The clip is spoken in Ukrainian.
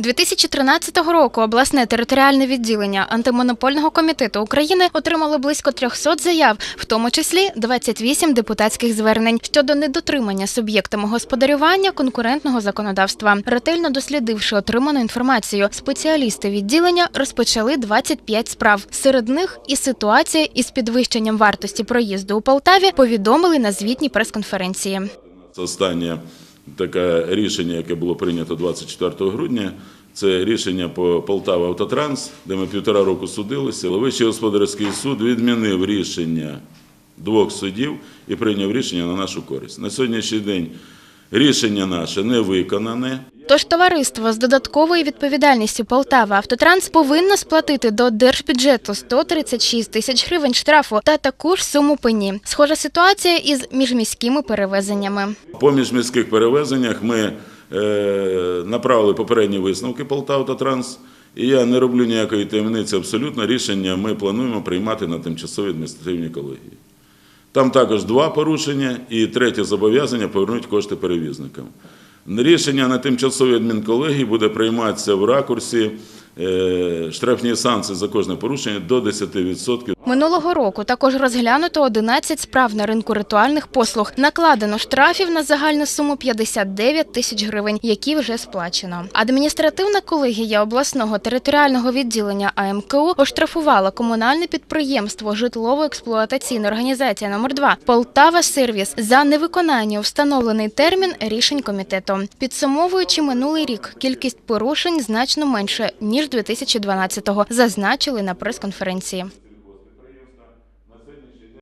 2013 року обласне територіальне відділення антимонопольного комітету України отримало близько 300 заяв, в тому числі 28 депутатських звернень щодо недотримання суб'єктами господарювання конкурентного законодавства. Ретельно дослідивши отриману інформацію, спеціалісти відділення розпочали 25 справ. Серед них і ситуація із підвищенням вартості проїзду у Полтаві повідомили на звітній прес-конференції. Це Останнє таке рішення, яке було прийнято 24 грудня, це рішення по Полтава Автотранс, де ми півтора року судилися. Вищий господарський суд відмінив рішення двох судів і прийняв рішення на нашу користь. На сьогоднішній день рішення наше не виконане. Тож товариство з додатковою відповідальністю Полтава Автотранс повинно сплатити до держбюджету 136 тисяч гривень штрафу та таку ж суму пені. Схожа ситуація із міжміськими перевезеннями. По міжміських перевезеннях ми е, направили попередні висновки Полтавтотранс, і я не роблю ніякої таємниці абсолютно. Рішення ми плануємо приймати на тимчасовій адміністративній колегії. Там також два порушення і третє зобов'язання повернути кошти перевізникам. Рішення на тимчасовій адмінколегії буде прийматися в ракурсі е, штрафні санкції за кожне порушення до 10%. Минулого року також розглянуто 11 справ на ринку ритуальних послуг. Накладено штрафів на загальну суму 59 тисяч гривень, які вже сплачено. Адміністративна колегія обласного територіального відділення АМКУ оштрафувала комунальне підприємство житлово-експлуатаційна організація номер 2 Полтава Сервіс за невиконання встановлений термін рішень комітету. Підсумовуючи минулий рік, кількість порушень значно менше ніж 2012-го, зазначили на прес-конференції.